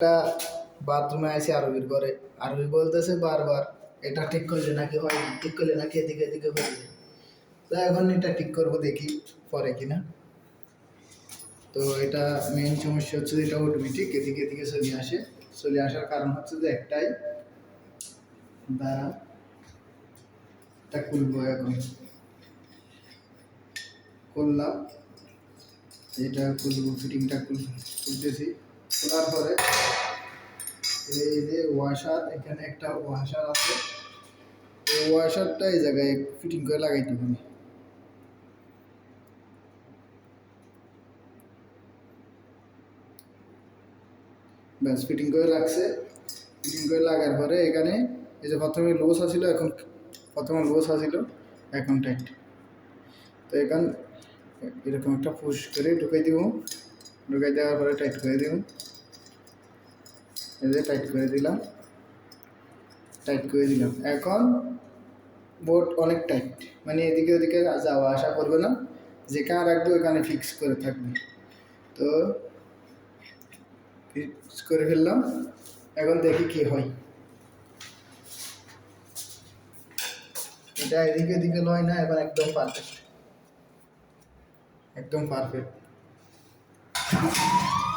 একটা বাথরুমে আছে আরবির ঘরে। আরবি বলতেছে বারবার, এটা ঠিক করলে নাকি হয় ঠিক করলে নাকি এদিকে এদিকে হয়ে যায়? তো এখন এটা ঠিক করব দেখি, পরে কিনা। তো এটা মেইন সমস্যা হচ্ছে এটা অটোমেটিক এদিকে এদিকে চলে আসে। চলে আসার কারণ হচ্ছে যে একটাই এটা খুলবো এখন। করলাম এটা খুলবো ফিটিংটা খুলতেছি। খোলার পরে এই যে ওয়াশার এখানে একটা ওয়াশার আছে। এই ওয়াশারটা এই জায়গায় ফিটিং করে লাগাইতে হবে। ব্যাস ফিটিং করে লাগছে ফিটিং করে লাগার পরে এখানে এই যে প্রথমে লোস আছিল এখন প্রথমে লোস আছিল এখন টাইট তো এখান এরকম একটা পুশ করে ঢুকাই দিব। ঢুকাই দেওয়ার পরে টাইট করে দিব। এই যে টাইট করে দিলাম। টাইট করে দিলাম। এখন বোর্ড অনেক টাইট মানে এদিকে ওদিকে যাওয়া আসা করবে না। যেখানে রাখবে ওখানে ফিক্স করে থাকবে। তো ফিক্স করে ফেললাম। এখন দেখি কি হয়। এটা এদিকে এদিকে নয় না এবার একদম পারফেক্ট একদম পারফেক্ট Thank you.